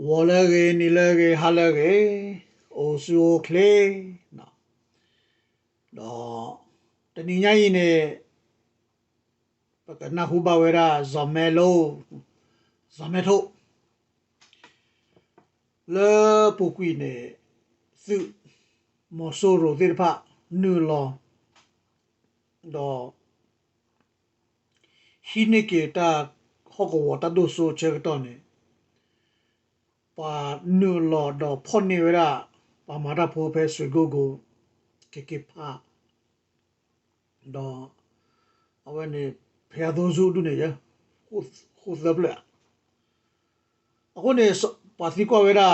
ဝေါ်လဲကေနီလဲကေဟာလဲကေအိုဆူကလေနော်တော့တနင်္ဂနွေနေ့နဲ့ပကနာဟူဘဝရာဇမဲလိုဇမဲထိုလေပုကွီနေစုမောဆိုရိုဒီဖာနူလောတော့ဟိနေကေတာဟောကဝတာဒိုဆိုချေကတော့နေ pa nu lo do pon ni ra pa ma ra po pe su go go ke ke pa. Do awa ni pe do zu du ne ya hu hu da ble. A ko ne so pa ti ko ra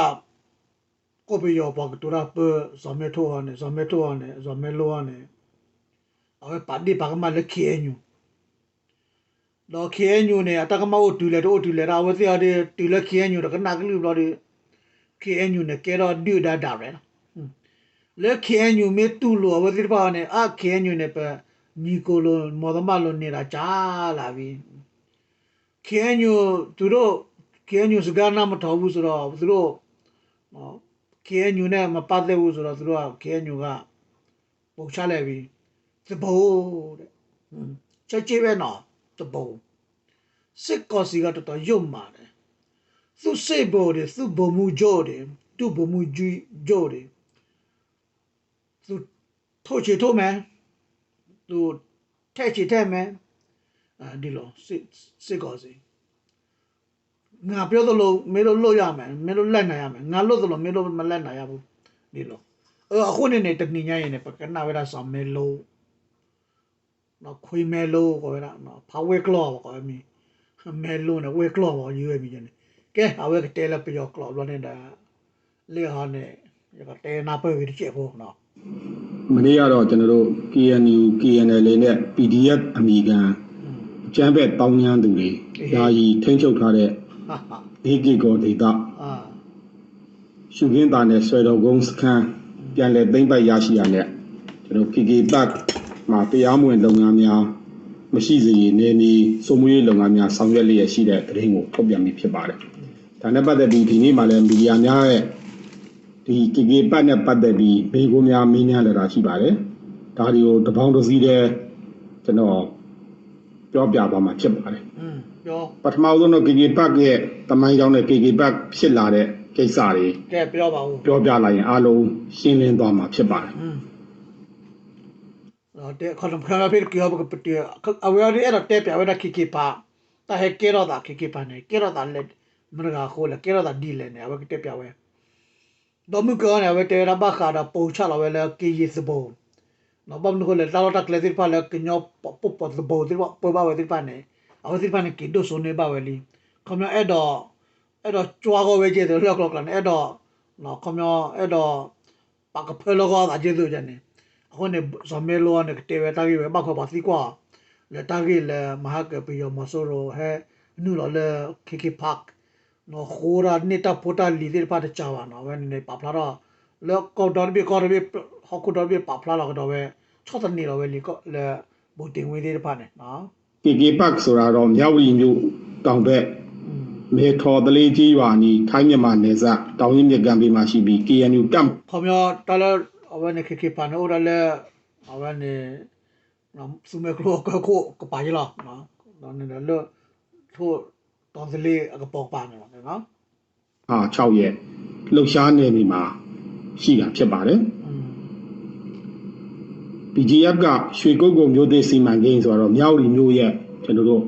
ko pe yo pa tu ra pe so me to ne so me to ne so me lo ne awa pa di pa ma le ki e nyu. တော့ခေညူနေအတကမဟုတ်တူလေတော့တူလေရာဝစီအဒီတူလေခေညူတော့ကနာကလူလို့ဒီခေညူနေကေတော့ဒူဒါဒါရဲလေခေညူမေတူလို့ဝစီပါနေအခေညူနေပဲညီကိုလိုမော်ဒမလိုနေတာကြားလာပြီခေညူသူတို့ခေညူစကားနာမတော်ဘူးဆိုတော့သူတို့နော်ခေညူနဲ့မပတ်သက်ဘူးဆိုတော့သူတို့ကခေညူကပုံချလိုက်ပြီသဘောတဲ့ချက်ချေပဲနော် သဘောစစ်ကောစီကတော်တော်ယုံမာတယ်သူစိတ်ဘော်တယ်သူဘုံမူကြော့တယ်သူဘုံမူဂျူကြော့တယ်သူထိုးချေထိုးမယ်သူထဲ့ချေထဲ့မယ်အဲဒီလိုစစ်စစ်ကောစီငါပြောသလိုမင်းတို့လွတ်ရမယ်မင်းတို့လက်နိုင်ရမယ်ငါလွတ်သလိုမင်းတို့မလက်နိုင်ရဘူးဒီလိုအဲအခုနေနေတကညရင်နေပကနာဝရဆာမဲလို နော်ခွေမဲလိုကိုရနော်ဖာဝဲကလောကိုမီမဲလိုနဲ့ဝဲကလောကိုရွေးမိနေကဲအဝဲကတဲလပြောကလောလောနေတာလေဟာနေရကတဲနာပဲဒီချက်ဖို့နော်မနေ့ကတော့ကျွန်တော်တို့ KNU KNL နဲ့ PDF အမိခံအကျန်းဘက်တောင်းညမ်းသူတွေယာယီထိန်းချုပ်ထားတဲ့ဟာဟာဒေဂီကောဒေတာအာရှုခင်းတာနဲ့ဆွဲတော်ကုန်းစခန်းပြန်လည်သိမ်းပိုက်ရရှိရတဲ့ကျွန်တော် KK Park မှာတရားမဝင်လုပ်ငန်းများမရှိစေရည်နေမီစုံမွေးလုပ်ငန်းများဆောင်ရွက်လျက်ရှိတဲ့သတင်းကိုထုတ်ပြန်ပြီးဖြစ်ပါတယ်။ဒါနဲ့ပတ်သက်ပြီးဒီနေ့မှလည်းမီဒီယာများရဲ့ဒီကေကေပတ်နဲ့ပတ်သက်ပြီးဘေးကုများမင်းများလာတာရှိပါတယ်။ဒါတွေကိုတပေါင်းတစည်းတဲ့ကျွန်တော်ပြောပြပါမှာဖြစ်ပါတယ်။အင်းပြောပထမဆုံးတော့ကေကေပတ်ရဲ့တမိုင်းကြောင်းနဲ့ကေကေပတ်ဖြစ်လာတဲ့ကိစ္စတွေကဲပြောပါဦးပြောပြလိုက်ရင်အားလုံးရှင်းလင်းသွားမှာဖြစ်ပါတယ်။ တော့တဲ့ခလုံးခါဖေးကြောဘကပတီအဝရရတဲ့ပြဝရခိခိပါတာဟဲကေရတာခိခိပါနေကေရတာလက်မရဂါခိုးလက်ကေရတာဒီလဲနေအဝကတဲ့ပြဝဲတော့မကောနေဝတဲ့ရဘခါတာပုံချလာဝဲလဲကေယစ်စဘုံနော်ဘမ်နကိုလေတာလတာကလေတိပါလဲကညောပပပစဘုံတိပပဘဝတိပါနေအဝတိပါနေကေဒိုဆိုနေပါဝဲလီခမအဲ့တော့အဲ့တော့ကြွားကောဝဲကျတဲ့လောက်လောက်ကနေအဲ့တော့နော်ခမအဲ့တော့ပါကဖဲလောကတာကျေသူကြနေ အခုနေဇမေလောနဲ့တေဝတာကြီးပဲပောက်ခေါ်ပါစီကွာလေတာကြီးလေမဟာကပီယောမဆိုရိုဟဲနူလောလေခိခိဖက်နော်ခိုရာနေတာပိုတာလီဒီပါတချာဝါနော်ဝဲနေပပလာတော့လေကောတော်ဘီကောတော်ဘီဟောက်တော်ဘီပပလာတော့ဝဲချောတနေတော့ဝဲလီကောလေဘူတင်ဝေးဒီပါနေနော် KK Park ဆိုတာတော့မြောက်ဝီမြို့တောင်ဘက်อืมမေထော်တလေးကြီးရွာနီထိုင်းမြန်မာနယ်စပ်တောင်ရင်မြစ်ကမ်းဘေးမှာရှိပြီး KNU ကမ်ခေါမျောတ လဲအဝဲနေခိခိပါနိုရလဲအဝဲနေနော်စုမေကရောကကိုကပါရလာနော်နော်နေလဲထို့တော်စလေးအကပေါပါနေပါနော်ဟာ6ရက်လှုပ်ရှားနေပြီမှာရှိတာဖြစ်ပါတယ်อืม BGF ကရွှေကုတ်ကုံမြို့သေးစီမံကိန်းဆိုတော့မြောက်ဝီမြို့ရဲ့ကျွန်တော်တို့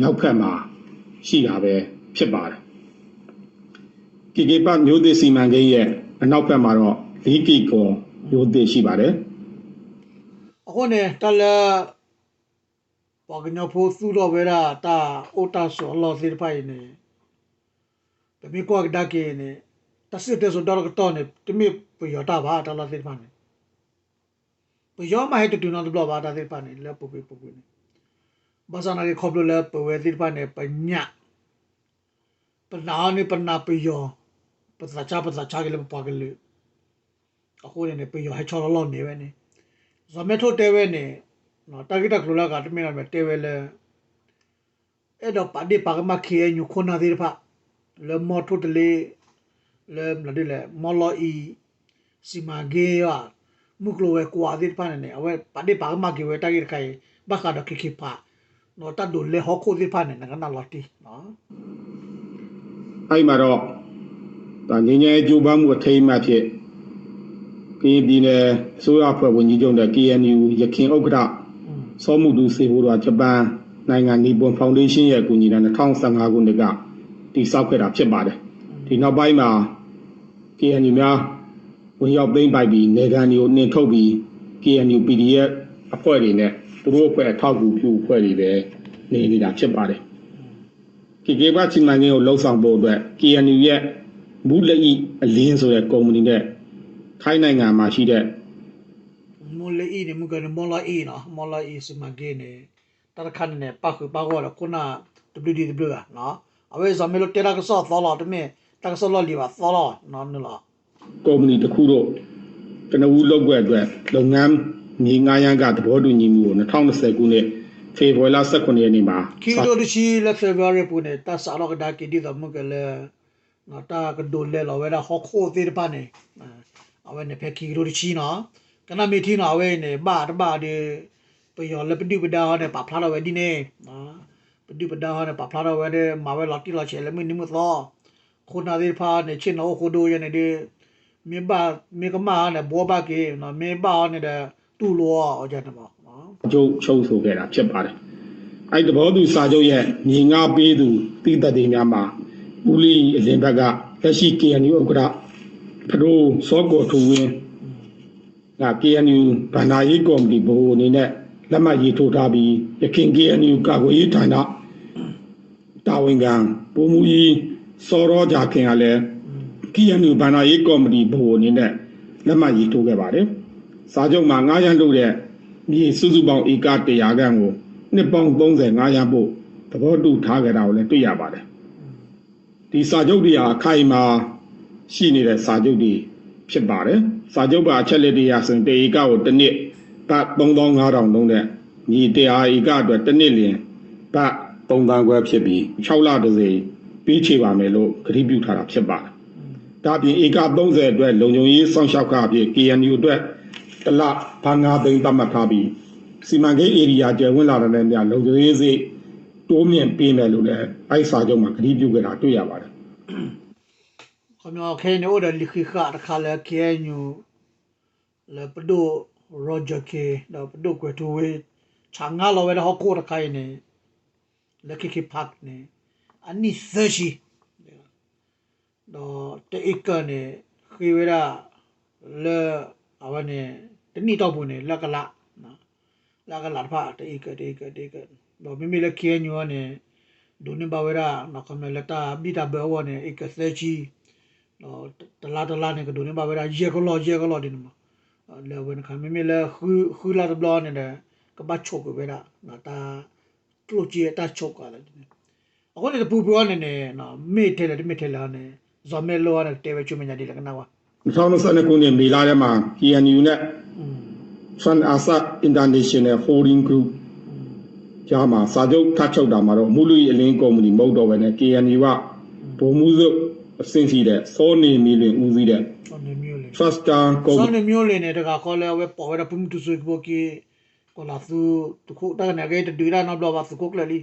မြောက်ဖက်မှာရှိတာပဲဖြစ်ပါတယ် KK Park မြို့သေးစီမံကိန်းရဲ့အနောက်ဘက်မှာတော့4ကီကော မြို့သေးရှိပါတယ်အခုနေတလဲပကညဖို့သူတော့ဝဲတာတာအိုတာဆိုလောစီဖိုင်နေတမီကွာကဒါကေနေတစစ်တဲ့ဆိုတော့ကတော့နေတမီပယတာဘာတလာစီဖိုင်နေပယောမဟဲ့တူနော်ဘလဘာတာစီဖိုင်နေလဲပူပူပူနေဘာသာနာရီခေါပလလဲပဝဲစီဖိုင်နေပညာပနာနေပနာပယောပသချာပသချာကလေးပကလေး အခုနေပယောဟဲ့ချောလောနေဝဲနေဇမေထိုတဲဝဲနေနော်တာဂီတာကလိုလာကတမင်ရမယ်တဲဝဲလဲအဲ့တော့ပါဒီပါကမခေညခုနာသေးဖာ le mo to de le le la de le mo lo i si ma ge ya mu klo we kwa de pa ne awe pa de pa ma ge we ta ge kai ba ka da ki ki pa no ta do le ho ko de pa ne na na lo ti no အဲ့မှာတော့ဒါငင်းငယ်ကြိုးပမ်းမှုအထိမ်းအမှတ်ဖြစ် ကရင်ပြည်နယ်အစိုးရအဖွဲ့ဝင်ကြီးချုပ်တဲ့ KNU ရခင်ဥက္ကဋ္ဌ mm စောမှုသူစေဖို့တော့ဂျပန်နိုင်ငံနီပွန်ဖောင်ဒေးရှင်းရဲ့အကူအညီနဲ့2015ခုနှစ်ကတည်ဆောက်ခဲ့တာဖြစ်ပါတယ်ဒီနောက်ပိုင်းမှာ KNU များဝင်ရောက်သိမ်းပိုက်ပြီးနေကန်တွေကိုနှင်ထုတ်ပြီး KNU PDF အဖွဲ့တွေနဲ့သူတို့အဖွဲ့အထောက်အကူပြုအဖွဲ့တွေပဲနေနေတာဖြစ်ပါတယ်ကေကေဘချီမန်ငင်းကိုလှုပ်ဆောင်ဖို့အတွက် KNU ရဲ့မူလက်ဤအလင်းဆိုတဲ့ကုမ္ပဏီနဲ့ ထိုင်းနိုင်ငံမှာရှိတဲ့ mo le i ne mu ga ne mo la i no mo la i si ma ge ne ta khan ne pa khu pa go la ko na wdw ga no awe za me lo te ra ka so tho la de me ta ka so lo li ba tho la no no la ကုမ္ပဏီတစ်ခုတို့ကနဦးလုပ်ွက်အတွက်လုပ်ငန်းမြေငါးရန်ကသဘောတူညီမှုကို2020ခုနှစ်ဖေဖော်ဝါရီလ18ရက်နေ့မှာ ki do de chi le february pu ne ta sa lo ga da ki di da mu ga le no ta ka do le lo we da ho kho te de pa ne awe ne phe ki do de chi no kana me thi no awe ne ba da ba de pe yo le pdi pa da ne pa phla lo we di ne no pdi pa da ne pa phla lo we de ma we lo ti lo che le mi ni mu tho ခုနာဒီဖာနေချင်းတော့ခုဒိုရနေဒီမြေပါမြေကမာနဲ့ဘောပါကေနော်မြေပါနေတဲ့တူလောအကြတယ်ပေါ့နော်အကျုပ်ချုပ်ဆိုခဲ့တာဖြစ်ပါတယ်အဲ့သဘောတူစာချုပ်ရဲ့မြေငါးပေးသူတည်တတ်တွေများမှာဦးလီအလင်းဘက်ကလက်ရှိ KNU ဥက္ကဋ္ဌ ဖဒိုစောကောထူဝင်းက KNU ဗန္ဒာရေးကော်မတီဘိုးအနေနဲ့လက်မှတ်ရေးထိုးထားပြီးရခိုင် KNU ကာကွယ်ရေးဌာနတာဝန်ခံပုံမူကြီးစောရောကြခင်ကလည်း KNU ဗန္ဒာရေးကော်မတီဘိုးအနေနဲ့လက်မှတ်ရေးထိုးခဲ့ပါတယ်။စာချုပ်မှာ9ရန်လို့တဲ့မြေစုစုပေါင်းဧက100ခန့်ကိုနှစ်ပေါင်း35ရန်ဖို့သဘောတူထားကြတာကိုလည်းတွေ့ရပါတယ်။ဒီစာချုပ်တွေဟာအခိုင်အမာ ရှိနေတဲ့စာချုပ်တွေဖြစ်ပါတယ်။စာချုပ်ပါအချက်လက်တွေကဆိုရင်တေဧကကိုတစ်နှစ်ဘတ်3500လုံးနဲ့ညီတရားဧကအတွက်တစ်နှစ်လျင်ဘတ်3000ခွဲဖြစ်ပြီး6လတစ်စိမ်ပေးချေပါမယ်လို့ကတိပြုထားတာဖြစ်ပါတယ်။ဒါ့အပြင်ဧက30အတွက်လုံခြုံရေးစောင့်ရှောက်ခအဖြစ် KNU အတွက်တစ်လဘာငါသိန်းသတ်မှတ်ထားပြီးစီမံကိန်းဧရိယာကျယ်ဝန်းလာတဲ့များလုံခြုံရေးစိတ်တိုးမြင့်ပေးမယ်လို့လည်းအဲ့စာချုပ်မှာကတိပြုခဲ့တာတွေ့ရပါတယ် ခမရခဲနေိုဒါလိခိခါတခါလဲခဲညူလေပဒိုရောဂျာကေတော့ပဒိုကွတူဝေချာငါလောဝဲတော့ကိုတခိုင်နေလက်ခိခိဖတ်နေအနိသရှိတော့တေကနေခေဝရလေအဝနေတနိတော့ဘူးနေလက်ကလာနော်လက်ကလာဖာတေကတေကတေကတော့မိမိလက်ခဲညူကနေဒုန်ဘဝရနော်ကမလက်တာဘီတာဘဝနေဧကသရှိ တော့တလားတလားနဲ့ကဒိုနေပါပဲရေကလောရေကလောဒီနမလဲဝင်ခမမေလဲခူခူလာတဘလနဲ့ကပတ်ချုပ်ပဲတာနော်တာကလိုကြီးတာချုပ်ကလည်းအခုလည်းပူပူနေနေနော်မေထဲလေမေထဲလာနေဇော်မဲလောရတဲ့တဲဝချုံမညာဒီလကနာဝ2022ခုနှစ်မေလထဲမှာ KNU နဲ့อืม Sun Asa International Holding Group ကြားမှာစာချုပ်ထပ်ချုပ်တာမှာတော့မူလူရီအလင်းကုမ္ပဏီမဟုတ်တော့ဘဲနဲ့ KNU ကဗိုလ်မှူးစု အဆင့်ရှိတဲ့စောနေမီလွင်ဦးစီးတဲ့ဆောင်းနေမျိုးလေ Truster ကုမ္ပဆောင်းဏီနေမျိုးလေနဲ့တကခေါ်လဲဝဲပေါ်ရပုံတူစုဘောကီကိုလာသူတခုတကနေကေတူရနောက်တော့ပါစကုတ်လေလီ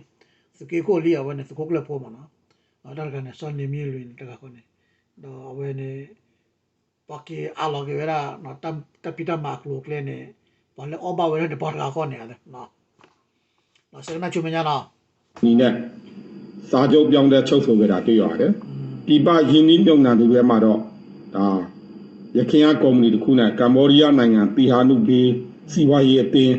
စကေကိုလီအဝနဲ့စကုတ်လေပေါ်မှာနော်အဲ့ဒါကနေဆောင်းနေမျိုးလေတကခေါ်နေတော့အဝဲနေပကီအလောကေဝရနော်တမ်တပိတမကလုကလေနေဘာလဲအဘဝဲတဲ့ပေါ်ကခေါ်နေရတယ်နော်နော်စကနာချုံမညာနော်နဲ့စာချုပ်ပြောင်းတဲ့ချုပ်ဆိုခဲ့တာတွေ့ရတယ်။ ပြပယင်းနှီးမြုံနှံသူတွေမှာတော့ဒါရခိုင်ကကုမ္ပဏီတစ်ခုနဲ့ကမ္ဘောဒီးယားနိုင်ငံတီဟာနုဘေးစီဝါရေးအသင်း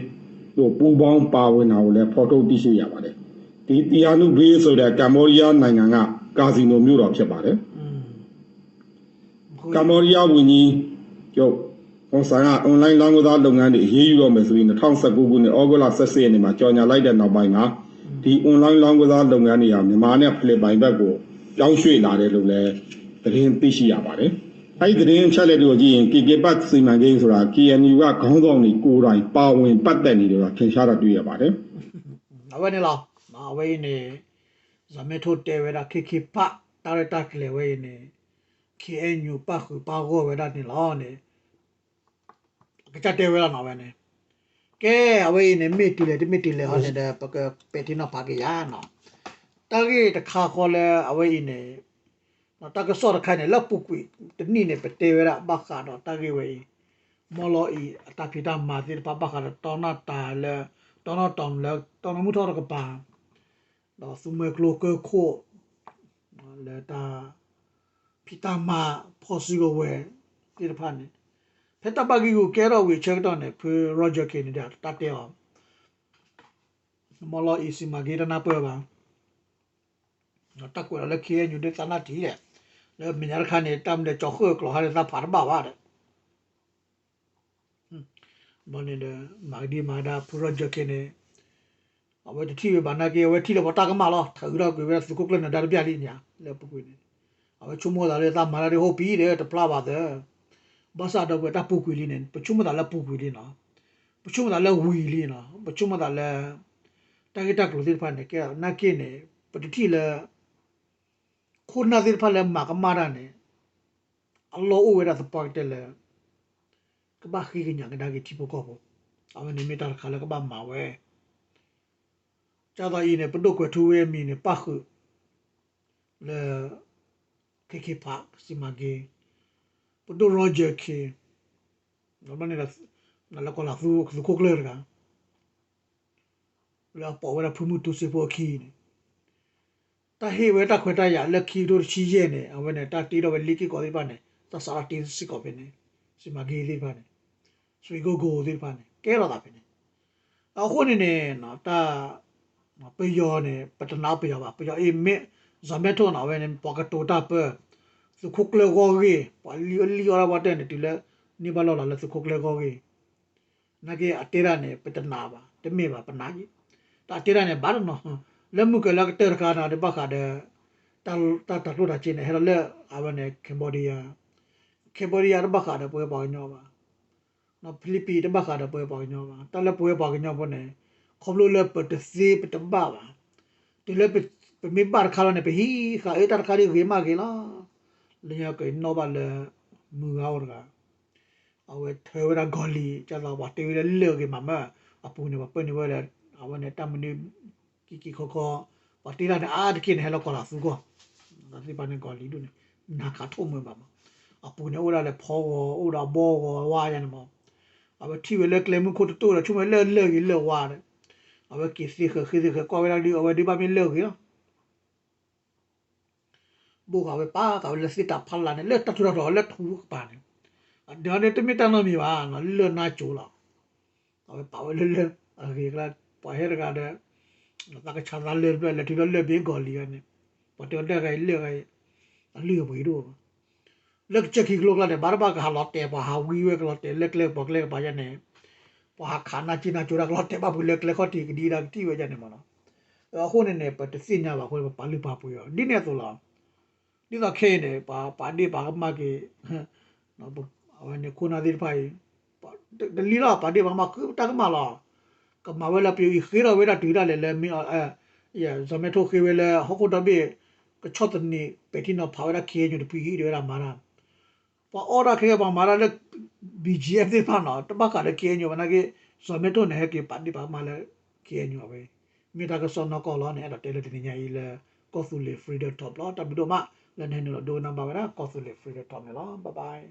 တို့ပူးပေါင်းပါဝင်တာကိုလည်းဖော်ထုတ်သိရှိရပါတယ်။ဒီတီဟာနုဘေးဆိုတဲ့ကမ္ဘောဒီးယားနိုင်ငံကကာစီနိုမြို့တော်ဖြစ်ပါတယ်။อืมကမ္ဘောဒီးယားဝန်ကြီးချုပ်ဟွန်ဆန်ကအွန်လိုင်းလောင်းကစားလုပ်ငန်းတွေအရေးယူတော့မယ်ဆိုရင်2019ခုနှစ်ဩဂုတ်လ17ရက်နေ့မှာကြော်ညာလိုက်တဲ့နောက်ပိုင်းမှာဒီအွန်လိုင်းလောင်းကစားလုပ်ငန်းတွေဟာမြန်မာနဲ့ဖိလစ်ပိုင်ဘက်ကို ပြောင်းရွှေ့လာတယ်လို့လည်းသတင်းသိရှိရပါတယ်။အဲဒီသတင်းအချက်လက်တွေကိုကြည့်ရင် KK ပတ်စီမံကိန်းဆိုတာ KNU ကခေါင်းဆောင်တွေကိုယ်တိုင်ပါဝင်ပတ်သက်နေတယ်ဆိုတာထင်ရှားတာတွေ့ရပါတယ်။အဝဲနေလားနော်အဝဲနေဇမေထိုတဲဝဲတာခိခိဖတာရတာကလေဝဲနေ KNU ပါခုပါကိုဝဲတာနေလောနေကကြတဲ့ဝဲလာနော်ပဲနေကဲအဝဲနေမစ်တီလေတမစ်တီလေဟောနေတဲ့ပကပက်တီနော်ပါကရနော် တာကြီးတခါခေါ်လဲအဝဲနေနော်တာကစောရခိုင်နေလက်ပုကွေတနည်းနေပတေဝရဘခါတော့တာကြီးဝဲမော်လောဤအတာဖိတာမာတိပပခါတော့နာတာလေတော့တော့တောင်းလေတောင်းမှုထော်ကပါတော့စုမဲကလိုကခိုလေတာဖိတမဖော်စီကိုဝဲဒီတဖာနေဖက်တပကီကိုကဲတော့ဝေချက်တော့နေဖရောဂျာကင်းနေတာတတ်တယ်အောင်မလောအီစီမဂေရနာပွဲပါ တော့တက်ကွယ်လည်းခေညူတဲ့သနာတီးတယ်လေမညာခါနေတမ်တဲ့ချောက်ခွကလောဟာတဲ့ဖာဘာပါတဲ့မနေတယ်မာဒီမာဒါပရောဂျာကင်းနေအဝဲတီဘာနာကေဝဲတီလောတာကမလောထာရကွယ်စကုကလနဲ့ဒါပြလိညာလေပုကွေနေအချုံမလာလေတာမာလာဟိုပီးတယ်တပလာပါတယ်ဘာသာတော့ကတပူကွေလင်းနေပ ချုံမလာလပူကွေလင်းနော်ပချုံမလာလဝီလင်းနော်ပချုံမလာလတကတကလို့ဒီဖာနေကဲနာကိနေပတတိလခုနာဒီဖာလမကမာရနေအလောအိုဝရသပတ်တယ်လေကဘာခိကညာကဒါကတိပကောပေါ့အဝနေမီတာခါလကဘာမာဝဲကျတော့ဤနေပဒုတ်ကွထူဝဲမီနေပခုလေ KK Park Simage Puto Roger K Normal nila nala ko la su su ko clear ka la po wala phumu tu se po khi ne ta he we ta khweta ya la khi do chi ye ne awe ne ta ti do we liki ko di ba ne ta sa ti si ko be ne Simage di ba ne sui go go di ba ne ke ro da be ne a ho ne ne na ta ပယောနေပတနာပယောပါပယောအေမေဇမေထောနာဝဲနေပကတိုတာပစုခုကလေကိုကြီးပလီလီရဝတဲ့နေတူလဲနိဘလောလာလဲစုခုကလေကိုကြီးနကေအတေရနေပတနာပါတမေပါပနာကြီးတာတေရနေဘာလို့နော် လက်မှုကလကတေရကာနာတဘခါတဲ့တာတာတာလို့တာချင်းဟဲလဲအဝနေကမ်ဘောဒီးယားကမ်ဘောဒီးယားတဘခါတဲ့ပွဲပေါညောပါနော်ဖိလစ်ပီတဘခါတဲ့ပွဲပေါညောပါတလည်းပွဲပေါညောပေါ်နေခေါပလိုလဲပတစီပတဘာပါတူလဲပမေဘာခါလနေပဟီခါအေတာခါရီဝေမာကေလားလျာကေနောဘာလဲမူအော်ကအဝဲထေဝရဂေါလီကျတော့ဘာတေဝရလေကေမမအပူနေပပနေဝရအဝနဲ့တမနီ ကီကီခေါခေါဘာတေလာအာဒကိနေဟလောကလာစုကောဒါစီပါနေဂေါလီဒုနေနာခါထုံမပါမအပူနေဝရလဲဖောဝရဘောဝါရနေမအဝတီဝဲလဲကလေမှုခိုတူရချုံလဲလဲလဲလဲဝါတယ်အဝကီစီခခီစီခကောဝဲလာဒီအဝဒီပါမီလောကီနော်ဘူကဝဲပါကဝဲလက်စစ်တာဖလာနေလက်တထူတော့လက်ထူပါနေဒါနဲ့တမီတနော်မီပါ နော်လွနာချိုးလာအဝဲပါဝဲလက်လက်အခေကလာပွားဟဲရကတဲ့တကချာလာလက်ပဲလက်ထူလက်ဘေးကော်လီကနေပတ်တော်တဲ့ကဲလက်ကအလီဘွေတော့လက်ချက်ခိကလောကလာတဲ့ဘာဘာကဟာလော့တဲပါဟာဝီဝဲကလော့တဲလက်လက်ပေါကလက်ပါရနေပဟာခါနာချီနာချူရာကလော့တေဘာဘူးလက်လက်ခေါတီဒီရာတီဝဲကြနေမနော်အခုနေနေပတ်စညာပါခွဲပါလူပါပူရဒီနေဆိုလားဒီကခဲနေပါပါဒီပါမ ကေနော်အဝနေခုနာဒီဖိုင်ဒလီလာပါဒီပါမကတကမလာကမဝဲလာပြေခေရဝဲတာတီရလေလေမီအဲရဇမေတိုခေဝဲလေဟခုတဘေကချတ်တနီပက်တီနော်ဖာဝဲတာခေညူတပီဟီရလာမာရာပါအော်ရာခေပါမာရာလေ BGF တွေပါနော်တပတ်ကလည်းကဲညောနာကေဇော်မက်တော့နဲ့ကေပတ်ဒီပါမလဲကဲညောပဲမိတာကစောနကောလောနဲ့တော့တဲလက်တင်ညာကြီးလဲကော်ဖူလီဖရီဒမ်တော့တော့တဘီတော့မလည်းနေလို့ဒိုနံပါတ်ကကော်ဖူလီဖရီဒမ်တော့နော်ဘိုင်ဘိုင်